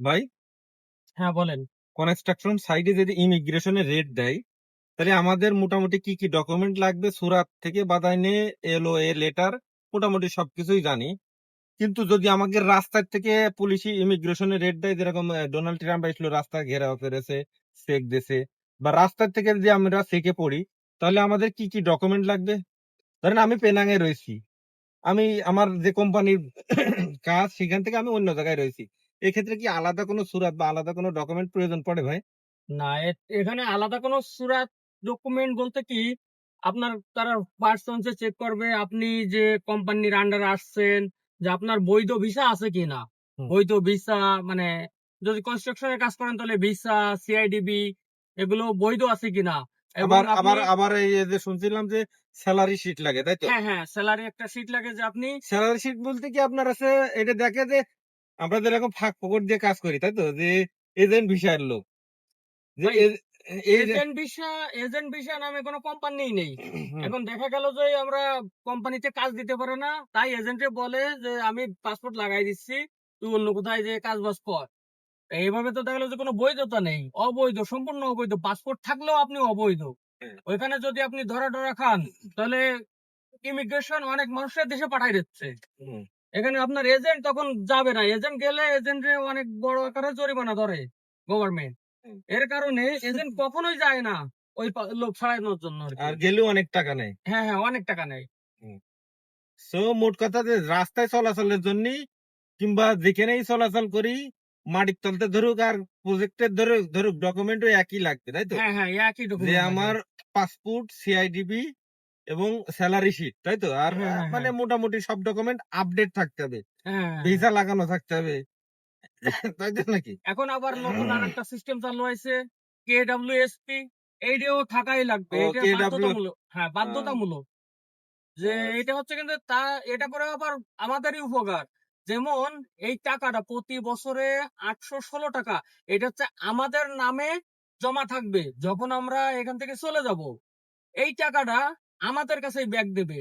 ভাই? হ্যাঁ বলেন। কনস্ট্রাকশন সাইটে যদি ইমিগ্রেশনের রেট দেয় তাহলে আমাদের মোটামুটি কি কি ডকুমেন্ট লাগবে? সুরাত থেকে বাদাইনে এলও এ লেটার মোটামুটি সবকিছুই জানি। কিন্তু যদি আমাকে রাস্তার থেকে পুলিশ ইমিগ্রেশনের রেট দেয় যেরকম ডোনাল্ড ট্রাম্প আসলো রাস্তা ঘেরাও করেছে চেক দিছে বা রাস্তার থেকে যদি আমরা চেকে পড়ি তাহলে আমাদের কি কি ডকুমেন্ট লাগবে? ধরেন আমি পেনাঙে রয়েছি। আমি আমার যে কোম্পানির কাজ সেখান থেকে আমি অন্য জায়গায় রয়েছি। এক্ষেত্রে কি আলাদা কোনো সুরাত বা আলাদা কোনো ডকুমেন্ট প্রয়োজন পড়ে ভাই? না এ- এখানে আলাদা কোনো সুরাত ডকুমেন্ট বলতে কি আপনার তারা পার্সনসে চেক করবে আপনি যে কোম্পানির আন্ডারে আসছেন যে আপনার বৈধ ভিসা আছে কিনা? হুম। বৈধ ভিসা মানে যদি কনস্ট্রাকশনের কাজ করেন তাহলে ভিসা সিআইডিবি এগুলো বৈধ আছে কিনা? এবং আবার আবার আপনি- আবার এই যে শুনছিলাম যে স্যালারি শিট লাগে তাই তো? হ্যাঁ হ্যাঁ স্যালারি একটা সিট লাগে যে আপনি স্যালারি শিট বলতে কি আপনার আছে এটা দেখে যে আমরা যেরকম ফাঁক পকড় দিয়ে কাজ করি তাই তো? যে এজেন্ট ভিসার লোক। যে এজেন্ট ভিসা এজেন্ট ভিসা নামে কোনো কোম্পানি নেই। এখন দেখা গেল যে আমরা কোম্পানিতে কাজ দিতে পারে না তাই এজেন্টে বলে যে আমি পাসপোর্ট লাগাই দিচ্ছি তুই অন্য কোথায় যে কাজ বাজ কর। এইভাবে তো দেখা গেলো যে কোনো বৈধতা নেই অবৈধ সম্পূর্ণ অবৈধ। পাসপোর্ট থাকলেও আপনি অবৈধ। হ্যাঁ। ওইখানে যদি আপনি ধরা ধরা খান তাহলে ইমিগ্রেশন অনেক মানুষের দেশে পাঠাই দিচ্ছে। হুম। এখানে আপনার এজেন্ট তখন যাবে না। এজেন্ট গেলে এজেন্টে অনেক বড় আকারে জরিমানা ধরে গভর্নমেন্ট এর কারণে এজেন্ট কখনোই যায় না ওই লোক ছাড়ানোর জন্য আর। গেলেও অনেক টাকা নেয়। হ্যাঁ হ্যাঁ অনেক টাকা নেয়। সো মোট কথা যে রাস্তায় চলাচলের জন্য কিংবা যেখানেই চলাচল করি মাটির তলতে ধরুক আর প্রজেক্টের ধরুক ধরুক ডকুমেন্টও একই লাগবে তাই তো? হ্যাঁ হ্যাঁ একই যে ডকুমেন্ট আমার পাসপোর্ট সিআইডিবি এবং স্যালারি শিট তাই তো? আর হ্যাঁ, হ্যাঁ, মানে মোটামুটি সব ডকুমেন্ট আপডেট থাকতে হবে। হ্যাঁ ভিসা লাগানো থাকতে হবে। তাই তো নাকি? এখন আবার নতুন আর একটা সিস্টেম চালু হয়েছে কে ডাব্লিউ এসপি এইটাও থাকাই লাগবে এটা বাধ্যতামূলক হ্যাঁ বাধ্যতামূলক। যে এটা হচ্ছে কিন্তু তা এটা করে আবার আমাদেরই উপকার। যেমন এই টাকাটা প্রতি বছরে আটশো ষোলো টাকা এটা হচ্ছে আমাদের নামে জমা থাকবে যখন আমরা এখান থেকে চলে যাব। এই টাকাটা আমাদের কাছে ব্যাগ দেবে।